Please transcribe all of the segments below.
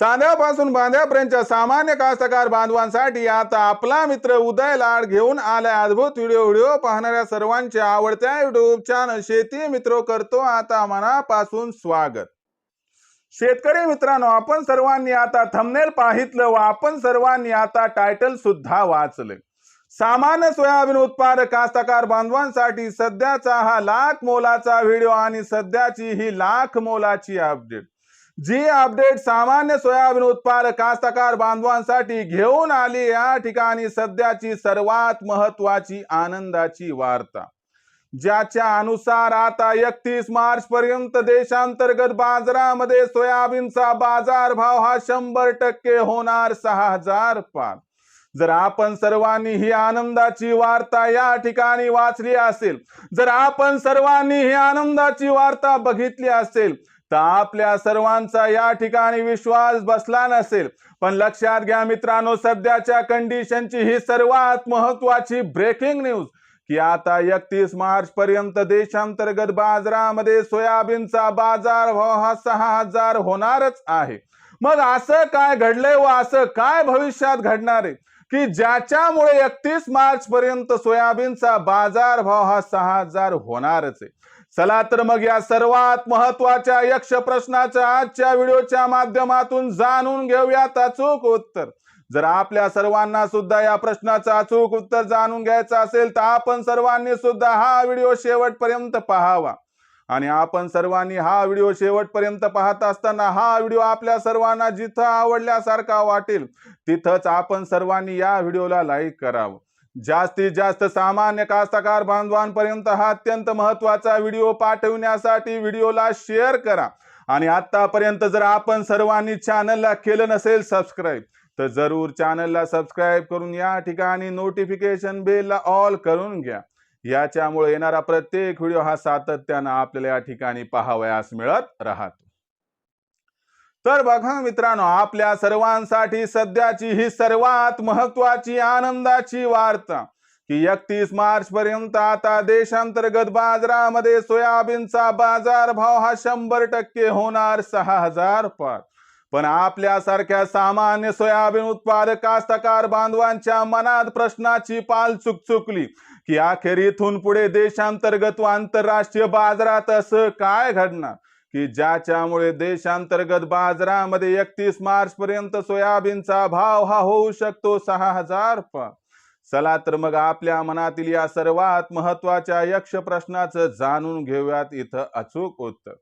चांद्यापासून बांध्यापर्यंतच्या सामान्य कास्तकार बांधवांसाठी आता आपला मित्र उदय लाड घेऊन आलाय. अद्भुत व्हिडिओ व्हिडिओ पाहणाऱ्या सर्वांच्या आवडत्या युट्यूब चॅनल शेती मित्र करतो आता मनापासून स्वागत. शेतकरी मित्रांनो आपण सर्वांनी आता थंबनेल पाहितलं व आपण सर्वांनी आता टायटल सुद्धा वाचले. सामान्य सोयाबीन उत्पादक कास्तकार बांधवांसाठी सध्याचा हा लाख मोलाचा व्हिडिओ आणि सध्याची ही लाख मोलाची अपडेट जी अपडेट सामान्य सोयाबीन उत्पादक कास्तकार बांधवांसाठी घेऊन आली या ठिकाणी सध्याची सर्वात महत्वाची आनंदाची वार्ता. ज्याच्या अनुसार आता एकतीस मार्च पर्यंत देशांतर्गत बाजारामध्ये सोयाबीनचा बाजार भाव हा शंभर टक्के होणार सहा हजार पार जर आपण सर्वांनी ही आनंदाची वार्ता या ठिकाणी वाचली असेल जर आपण सर्वांनी ही आनंदाची वार्ता बघितली असेल तर आपल्या सर्वांचा या ठिकाणी विश्वास बसला नसेल. पण लक्षात घ्या मित्रांनो सध्याच्या कंडिशनची ही सर्वात महत्वाची ब्रेकिंग न्यूज की आता एकतीस मार्च पर्यंत देशांतर्गत बाजारामध्ये सोयाबीनचा बाजार भाव हा सहा हजार होणारच आहे. मग असं काय घडलंय व असं काय भविष्यात घडणार आहे? की ज्याच्यामुळे एकतीस मार्च पर्यंत सोयाबीनचा बाजार भाव हा सहा हजार होणारच आहे. चला तर मग या सर्वात महत्त्वाच्या यक्ष प्रश्नाच्या आजच्या व्हिडिओच्या माध्यमातून जाणून घेऊयात अचूक उत्तर. जर आपल्या सर्वांना सुद्धा या प्रश्नाचं अचूक उत्तर जाणून घ्यायचं असेल तर आपण सर्वांनी सुद्धा हा व्हिडिओ शेवटपर्यंत पाहावा. आणि आपण सर्वांनी हा व्हिडिओ शेवटपर्यंत पाहत असताना हा व्हिडिओ आपल्या सर्वांना जिथं आवडल्यासारखा वाटेल तिथंच आपण सर्वांनी या व्हिडिओला लाईक करावं. जास्तीत जास्त सामान्य कास्तकार बांधवांपर्यंत हा अत्यंत महत्त्वाचा व्हिडिओ पाठवण्यासाठी व्हिडिओला शेअर करा. आणि आतापर्यंत जर आपण सर्वांनी चॅनलला केलं नसेल सबस्क्राईब तर जरूर चॅनलला सबस्क्राईब करून या ठिकाणी नोटिफिकेशन बेलला ऑल करून घ्या. याच्यामुळे येणारा प्रत्येक व्हिडिओ हा सातत्यानं आपल्याला या ठिकाणी पाहावयास मिळत राहतो. तर बघा मित्रांनो आपल्या सर्वांसाठी सध्याची ही सर्वात महत्वाची आनंदाची वार्ता. की एकतीस मार्च पर्यंत आता देशांतर्गत बाजारामध्ये सोयाबीनचा बाजार भाव हा शंभर टक्के होणार सहा हजार पार. पण आपल्यासारख्या सामान्य सोयाबीन उत्पादक कास्तकार बांधवांच्या मनात प्रश्नाची पाल चुकचुकली की अखेर इथून पुढे देशांतर्गत व आंतरराष्ट्रीय बाजारात असं काय घडणार? की ज्याच्यामुळे देशांतर्गत बाजारामध्ये एकतीस मार्च पर्यंत सोयाबीनचा भाव हा होऊ शकतो सहा हजार चला तर मग आपल्या मनातील या सर्वात महत्त्वाच्या यक्ष प्रश्नाचं जाणून घेऊयात इथं अचूक उत्तर.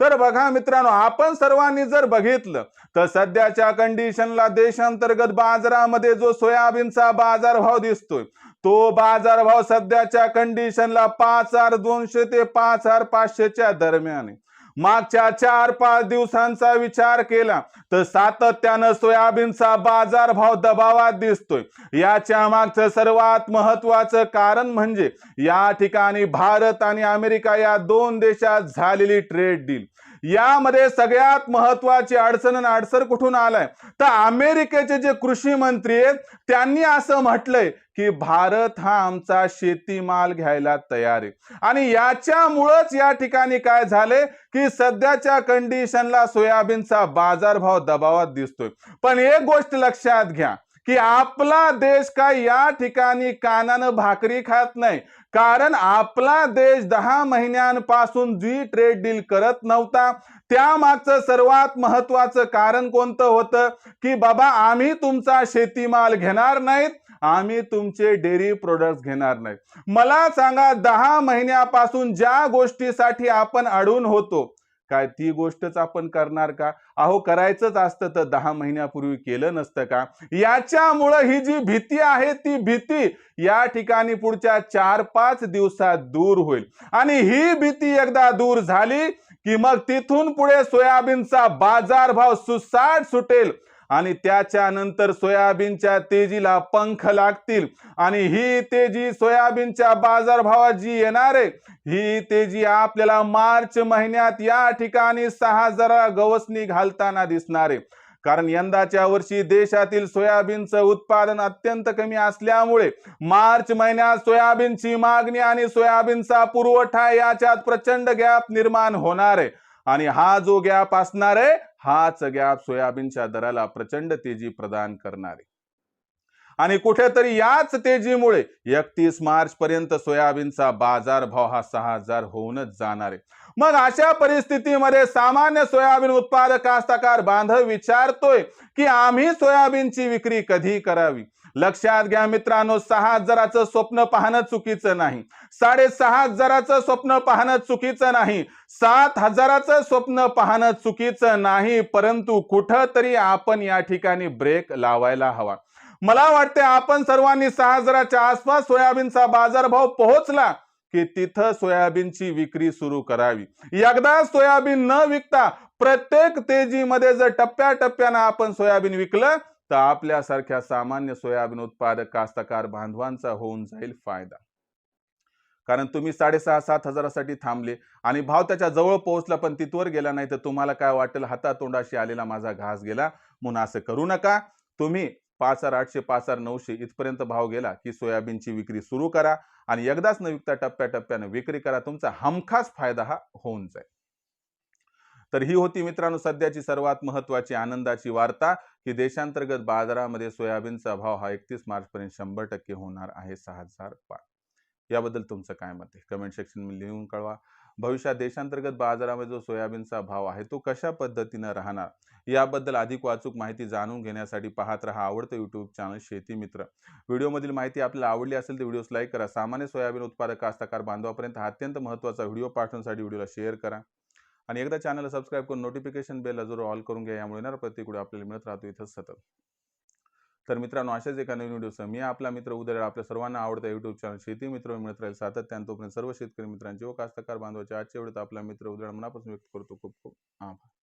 तर बघा मित्रांनो आपण सर्वांनी जर बघितलं तर सध्याच्या कंडिशनला देशांतर्गत बाजारामध्ये जो सोयाबीनचा बाजारभाव दिसतोय तो बाजारभाव सध्याच्या कंडिशनला पाच हजार दोनशे ते पाच हजार पाचशेच्या दरम्यान आहे. मागच्या चार पाच दिवसांचा विचार केला तर सातत्यानं सोयाबीनचा बाजारभाव दबावात दिसतोय. याच्या मागचं सर्वात महत्वाचं कारण म्हणजे या ठिकाणी भारत आणि अमेरिका या दोन देशात झालेली ट्रेड डील यामध्ये सगळ्यात महत्वाची अडचण आणि अडसर कुठून आलाय? तर अमेरिकेचे जे कृषी मंत्री आहेत त्यांनी असं म्हटलंय की भारत हा आमचा शेतीमाल घ्यायला तयार आहे. आणि याच्यामुळंच या ठिकाणी काय झाले की सध्याच्या कंडिशनला सोयाबीनचा बाजारभाव दबावात दिसतोय. पण एक गोष्ट लक्षात घ्या की आपला देश काय या ठिकाणी कानानं भाकरी खात नाही. कारण आपला देश दहा महिन्यांपासून जी ट्रेड डील करत नव्हता त्यामागचं सर्वात महत्वाचं कारण कोणतं होतं? की बाबा आम्ही तुमचा शेतीमाल घेणार नाहीत आम्ही तुमचे डेअरी प्रोडक्ट्स घेणार नाहीत. मला सांगा दहा महिन्यापासून ज्या गोष्टीसाठी आपण अडून होतो काय ती गोष्टच आपण करणार का? अहो करायचंच असतं तर दहा महिन्यापूर्वी केलं नसतं का? याच्यामुळं ही जी भीती आहे ती भीती या ठिकाणी पुढच्या चार पाच दिवसात दूर होईल. आणि ही भीती एकदा दूर झाली की मग तिथून पुढे सोयाबीनचा बाजारभाव सुसाट सुटेल. आणि त्याच्यानंतर सोयाबीनच्या तेजीला पंख लागतील. आणि ही तेजी सोयाबीनच्या बाजारभावात जी येणार आहे ही तेजी आपल्याला मार्च महिन्यात या ठिकाणी सहा जरा गवसणी घालताना दिसणार आहे. कारण यंदाच्या वर्षी देशातील सोयाबीनचं उत्पादन अत्यंत कमी असल्यामुळे मार्च महिन्यात सोयाबीनची मागणी आणि सोयाबीनचा पुरवठा याच्यात प्रचंड गॅप निर्माण होणार आहे. आणि हा जो गॅप असणार आहे हाच गॅप सोयाबीनच्या दराला प्रचंड तेजी प्रदान करणार आहे. आणि कुठेतरी याच तेजीमुळे एकतीस मार्च पर्यंत सोयाबीनचा बाजार भाव हा सहा हजार होऊनच जाणार आहे. मग अशा परिस्थितीमध्ये सामान्य सोयाबीन उत्पादक कास्तकार बांधव विचारतोय की आम्ही सोयाबीनची विक्री कधी करावी? लक्षात घ्या मित्रांनो सहा हजाराचं स्वप्न पाहणं चुकीचं नाही. साडेसहा हजाराचं स्वप्न पाहणं चुकीचं नाही. सात हजाराचं स्वप्न पाहणं चुकीचं नाही परंतु कुठंतरी आपण या ठिकाणी ब्रेक लावायला हवा. मला वाटते आपण सर्वांनी सहा हजाराच्या आसपास सोयाबीनचा बाजारभाव पोहोचला की तिथं सोयाबीनची विक्री सुरू करावी. एकदा सोयाबीन न विकता प्रत्येक तेजीमध्ये जर टप्प्याटप्प्यानं आपण सोयाबीन विकलं तर आपल्यासारख्या सामान्य सोयाबीन उत्पादक कास्तकार बांधवांचा होऊन जाईल फायदा. कारण तुम्ही साडेसहा सात हजारासाठी थांबले आणि भाव त्याच्याजवळ पोहोचला पण तिथवर गेला नाही तर तुम्हाला काय वाटेल? हातातोंडाशी आलेला माझा घास गेला. म्हणून असं करू नका. तुम्ही पाच हजार आठशे पाच हजार नऊशे इथपर्यंत भाव गेला की सोयाबीनची विक्री सुरू करा आणि एकदाच न विकता टप्प्याटप्प्यानं विक्री करा. तुमचा हमखास फायदा हा होऊन जाईल. तर ही होती मित्रांनो सध्याची सर्वात महत्वाची आनंदाची वार्ता की देशांतर्गत बाजारामध्ये सोयाबीनचा भाव हा एकतीस मार्चपर्यंत शंभर टक्के होणार आहे सहा हजार पाच याबद्दल तुमचं काय मत आहे? कमेंट सेक्शनमध्ये लिहून कळवा. भविष्यात देशांतर्गत बाजारामध्ये जो सोयाबीनचा भाव आहे तो कशा पद्धतीनं राहणार? याबद्दल अधिक वाचूक माहिती जाणून घेण्यासाठी पाहत राहा आवडतं यूट्यूब चॅनल शेती मित्र. व्हिडिओमधील माहिती आपल्याला आवडली असेल तर व्हिडिओस लाईक करा. सामान्य सोयाबीन उत्पादक कास्तकार बांधवापर्यंत हा अत्यंत महत्त्वाचा व्हिडिओ पाठवण्यासाठी व्हिडिओला शेअर करा. आणि एकदा चॅनलला सबस्क्राईब करून नोटिफिकेशन बेल जरूर ऑल करून घ्या. यामुळे येणार प्रत्येक व्हिडिओ आपल्याला मिळत राहतो. इथं सतत. तर मित्रांनो अशाच एका नवीन व्हिडिओसह मी आपला मित्र उदय आपल्या सर्वांना आवडता युट्यूब चॅनल शेती मित्र मिळत राहील सातत्यानं तोपर्यंत सर्व शेतकरी मित्रांचे व कास्तकार बांधवाचे आजच्या वेळेत आपला मित्र उदय मनापासून व्यक्त करतो. खूप खूप आभार.